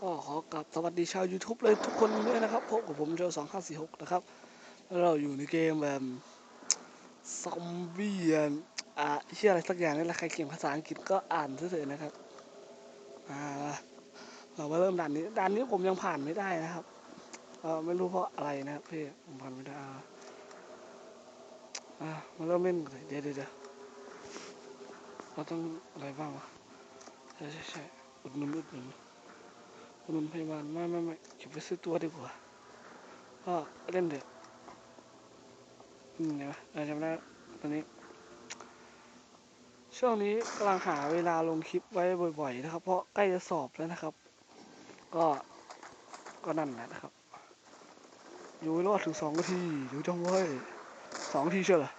ก็ขอกลับสวัสดีชาว YouTube เลยทุกคนด้วยนะครับพบกับผมโจสองห้าสี่หกนะครับ แล้วเราอยู่ในเกมแบบซอมบี้อะเชื่ออะไรสักอย่างนี่แหละใครเก่งภาษาอังกฤษก็อ่านเฉยๆนะครับอ่าเรามาเริ่มด่านนี้ด่านนี้ผมยังผ่านไม่ได้นะครับเออไม่รู้เพราะอะไรนะครับพี่ผมผ่านไม่ได้อ่ามาเริ่มเล่นกันเลยเดี๋ยวเดี๋ยวเดี๋ยวเราต้องอะไรบ้างวะใช่ใช่ใช่อุดหนุนอุดหนุน คุณพยาบาลไม่ไม่ไม่เก็บไปซื้อตัวดีกว่าก็เล่นเด็กอืมเดี๋ยวเราจำได้ตอนนี้ ช่วงนี้กำลังหาเวลาลงคลิปไว้บ่อย ๆ นะครับ เพราะใกล้จะสอบแล้วนะครับ ก็ก็นั่นแหละนะครับ อยู่รอดถึงสองนาทีเดี๋ยวจังเว้ยสองทีเชียวเหรอ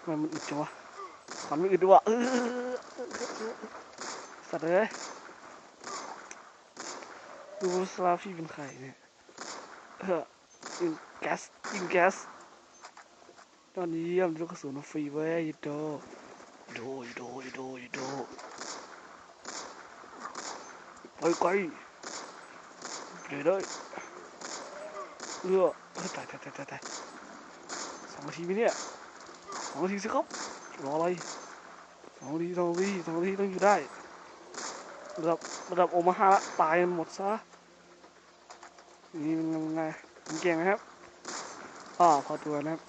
ทำไมมันอึดจังวะขวัญไม่อึดด้วยวะเออสัตว์เลย ดูสลาฟี่เป็นใครเนี่ยเออยิงแก๊สยิงแก๊สตอนนี้เยี่ยมลูกกระสุนฟรีเว้ยโดโดโดโดโดไปไกลเดี๋ยเลยเออเออตายตายตายตายตายสองนาทีไหมเนี่ยสองนาทีสิครับรออะไรสองนาทีสองนาทีสองนาทีต้องอยู่ได้ ระดับระดับโอมาฮาละตายหมดซะ นี่มันยังไงมันเก่งไหมครับอ่าพอตัวนะครับ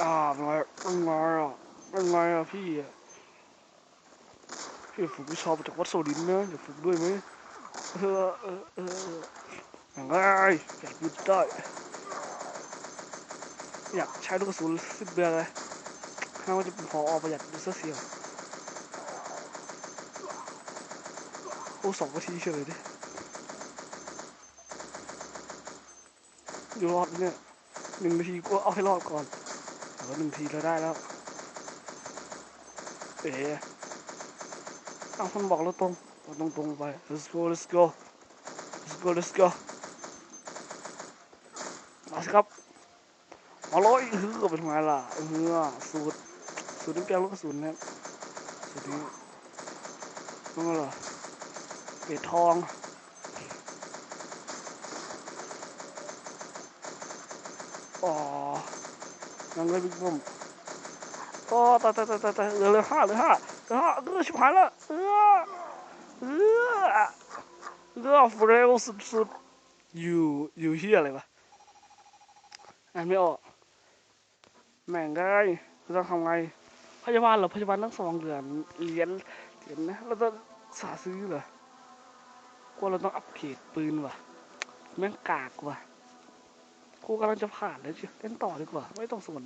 อ่าเป็นไงเป็นไงอะเป็นไงอะพี่อะพี่ฝึกวิชาจากวัดโซดินนะอย่าฝึกด้วยไหมเออเออเออออยังไงอยากหยุดได้อยากใช้ลูกกระสุนสิบเบียเลยถ้าว่าจะเป็นพอประหยัดดูเสียเสียว โอ้สองนาทีเฉยดิอยู่รอดเนี่ยหนึ่งนาทีก็เอาให้รอดก่อนเออหนึ่งทีเราได้แล้ว เอ๋เอาคนบอกเราตรงเราตรงตรงไป let's go let's go let's go let's go มาสิครับมาเลยเฮือเป็นไงล่ะเฮือสูตรสูตรน้ำแกงลูกกระสุนนะสูตรนี้นั่นเหรอ เกรดทองอ๋อยังไงบิ๊กบุ้มก็ตายตายตายตายตายเหลือเหลือห้าเหลือห้าเหลือห้าเออชิบหายละเออเออเออเร็วสุดๆอยู่อยู่เฮียอะไรวะอ่านไม่ออกแม่งไงเราต้องทำไงพยาบาลเหรอพยาบาลทั้งสองเหรียญเหรียญเหรียญนะเราจะสาซื้อเหรอ กลัวเราต้องอัปเกรดปืนว่ะ แม่งกากว่ะกูกำลังจะผ่านแล้วเชียวเล่นต่อดีกว่า ไม่ต้องสน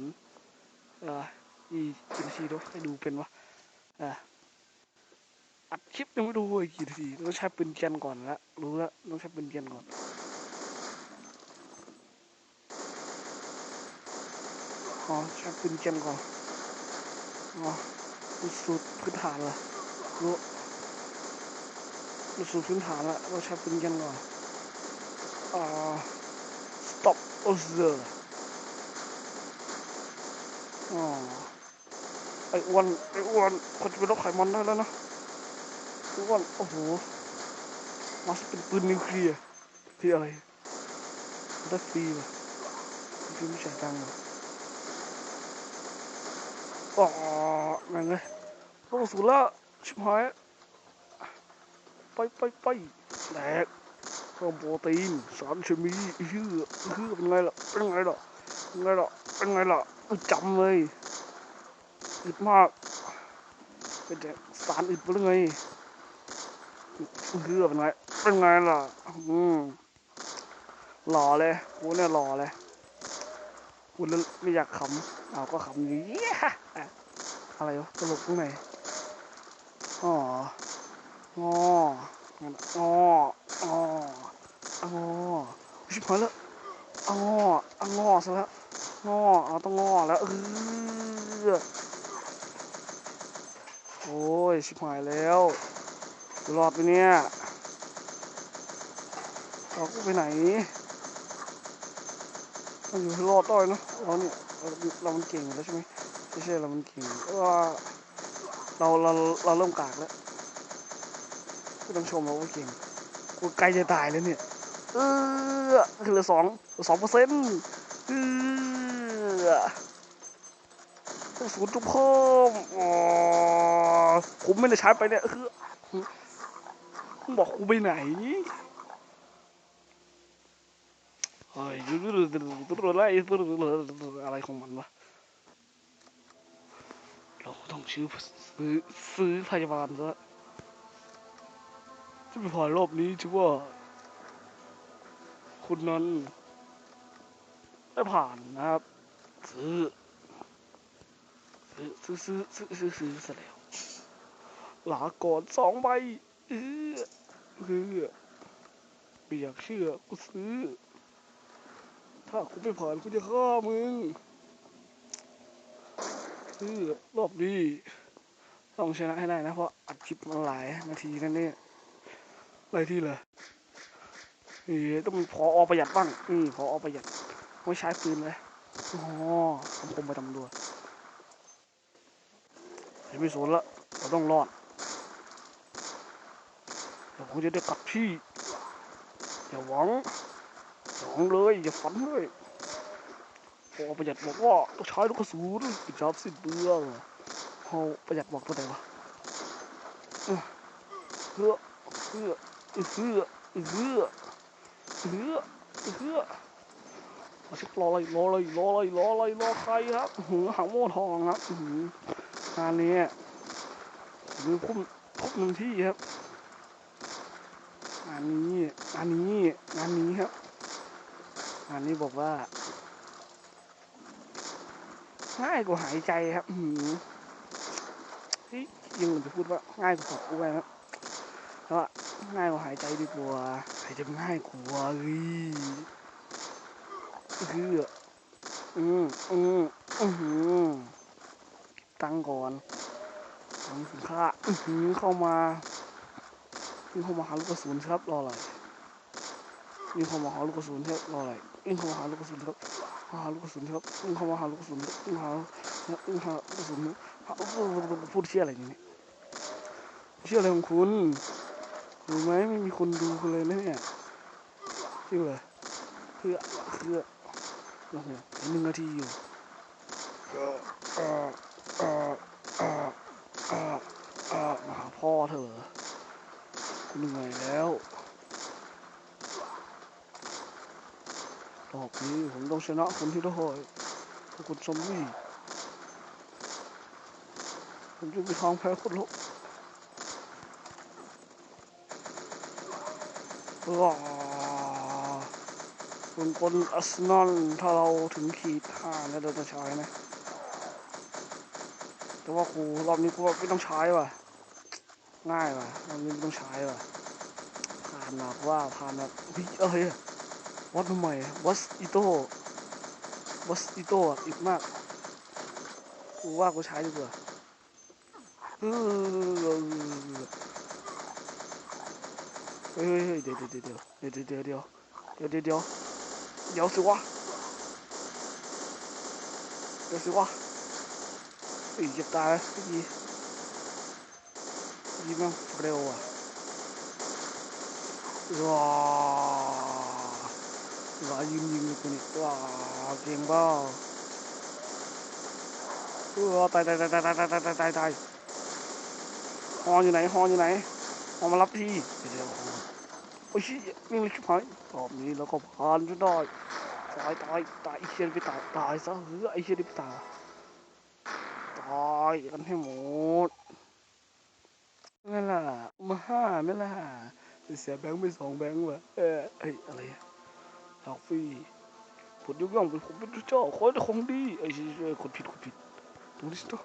เอออีกี่นาทีดูให้ดูเป็นวะเอออัดคลิปยังไม่ดูเลยกี่นาทีต้องใช้ปืนเกียนก่อนละรู้ละต้องใช้ปืนเกียนก่อนอ๋อใช้ปืนเกียนก่อนอ๋อสูตรพื้นฐานละรู้ สู่พื้นฐานล้วเราใช้ปืนกันก่อนอ่า stop observe อ๋อไอ้อ้วนไอ้อ้วนคนจะเป็นรคไขมันได้แล้วนะไอ้อ้วนโอ้โหมาสเป็นปืนนิวเคลียร์ที่อะไรได้ฟรีว่ะฟรีไม่ใช่ตังค์ว่ะอ๋อแม่งเลยโอ้สุดละชิบหาย ไปไปไปแดกเพิ่มโปรตีนสารเคมีอื้อหืออื้อเป็นไงล่ะเป็นไงล่ะเป็นไงล่ะเป็นไงล่ะอึดจำเลยอึดมากเป็นแต่สารอึดไปเลยไงอื้อเป็นไงเป็นไงล่ะอืมหล่อเลยกูเนี่ยหล่อเลยคุณแล้วไม่อยากขำเอาก็ขำนี้อะไรวะตลกตรงไหนอ๋อ งองององอชิบหายแล้วงองอซะแล้วงอเอาต้องงอแล้วเออโอ้ยชิบหายแล้วรอดไปเนี่ยเราก็ไปไหนเราอยู่ให้รอดได้เนอะเราเนี่ยเราเรามันเก่งแล้วใช่ไหมไม่ใช่เรามันเก่งเออเราเราเราเริ่มกากแล้ว ต้องชมเราว่าเก่งกูใกล้จะตายแล้วเนี่ย เออเหลือสองสองเปอร์เซ็นต์เออศูนย์จุดเพิ่มอ๋อผมไม่ได้ใช้ไปเนี่ยคือมึงบอกกูไปไหนเฮ้ยอะไรของมันวะเราต้องซื้อซื้อซื้อพยาบาลซะ จะไปผ่านรอบนี้ถือว่า คุณนั้นได้ผ่านนะครับ ซื้อ ซื้อ ซื้อ ซื้อ ซื้อ ซื้อซื้อซะแล้วลาก่อนสองใบเออคือไม่อยากเชื่อกูซื้อ ถ้ากูไม่ผ่านกูจะฆ่ามึงคือรอบนี้ต้องชนะให้ได้นะเพราะอัดคลิปมาหลายนาทีนั่นเนี่ย หลายที่เลยนี่ต้องมีพออประหยัดบ้างนี่พออประหยัดไม่ใช้ปืนเลยอ๋อคำคมไปตำรวจเห็นไม่สนละเราต้องรอดเราคงจะได้กลับที่อย่าหวังอย่าหวังเลยอย่าฝันเลยพอประหยัดบอกว่าต้องใช้ลูกกระสุนปิดจับสิ้นเปลืองพอประหยัดบอกตัวไหนวะเอ้อเฮือ เฮือเฮือเฮือเฮือเฮือมาเช็ครออะไรรออะไรรออะไรรออะไรรอใครครับหือหางโม่ทองครับหืองานนี้มือพุ่มทุบหนึ่งที่ครับงานนี้งานนี้งานนี้ครับงานนี้บอกว่าง่ายกว่าหายใจครับอืมเฮ้ยยังเหมือนจะพูดว่าง่ายกว่าขอกล้วยครับ แต่ว่าง่ายกว่าหายใจดีกว่าหายใจง่ายกว่าเฮ้ยคืออืมอืมอือหือตั้งก่อนตั้งสินค้าอือหือเข้ามายิงเข้ามาหาลูกกระสุนครับรออะไรยิงเข้ามาหาลูกกระสุนครับรออะไรยิงเข้ามาหาลูกกระสุนครับหาลูกกระสุนครับยิงเข้ามาหาลูกกระสุนครับยิงหายิงหาลูกกระสุนพูดเชี่ยอะไรเนี่ยเชี่ยอะไรของคุณ รู้ไหมไม่มีคนดูเลยนะเนี่ยชื่ออะไรเพื่อเพื่อโอ้โหหนึ่งนาทีอยู่เออเออเออเออเออเออมาหาพ่อเธอเหรอคุณเหนื่อยแล้วรอบนี้ผมต้องชนะคนที่ได้พวกคุณซอมบี้ผมจะไปทางแพ้คนละ ว้าคุณคนอาร์เซนอลถ้าเราถึงขีดห้าแล้วเราจะใช้นะ แต่ว่าครูรอบนี้กูไม่ต้องใช้ว่ะ ง่ายว่ะรอบนี้ไม่ต้องใช้ว่ะ ผ่านแบบว่าผ่านแบบเฮ้ยเอ้ยวัดทำไมวัสอิโต้วัสอิโต้อะอีกมากกูว่ากูใช้ดีกว่า เออเฮ้ยเฮ้ยเฮ้ยเดี๋ยวเดี๋ยวเดี๋ยวเดี๋ยวเดี๋ยวเดี๋ยวเดี๋ยวเดี๋ยวเดี๋ยวเดี๋ยวสิวะเดี๋ยวสิวะอีเจ็บตาเลยเมื่อกี้เมื่อกี้แม่งเร็วอะว้าว้ายิงยิงกูนี่ว้าเก่งเปล่าว้าตายตายตายตายตายตายตายตายตายฮออยู่ไหนฮออยู่ไหนฮอมารับทีเดี๋ยว โอ้ยนี่มันชิบหายรอบนี้แล้วก็ผ่านจนได้ตายตายตายไอเชียนไปตายตายซะเฮ้ยไอเชียนไปตายตายกันให้หมดไม่ล่ะมาห้าไม่ล่ะเสียแบงค์ไปสองแบงค์ว่ะเออเฮ้ยอะไรอะดอกฟรีผลยกย่องเป็นของเป็นเจ้าขอให้ได้ของดีไอ้เชี่ยคนผิดคนผิดตรงนี้สิ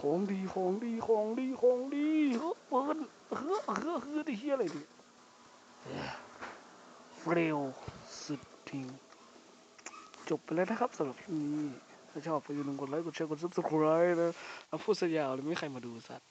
ของดีของดีของดีของดีเฮ้อเปิ้ลเฮ้อเฮ้อเฮ้อที่เฮียอะไรดิ เร็วสุดทิ้งจบไปแล้วนะครับสำหรับคลิปนี้ ถ้าชอบไปอย่าลืมกดไลค์ กดแชร์ กดซับสไครต์นะแล้วพูดสยาวเลยไม่มีใครมาดูสัตว์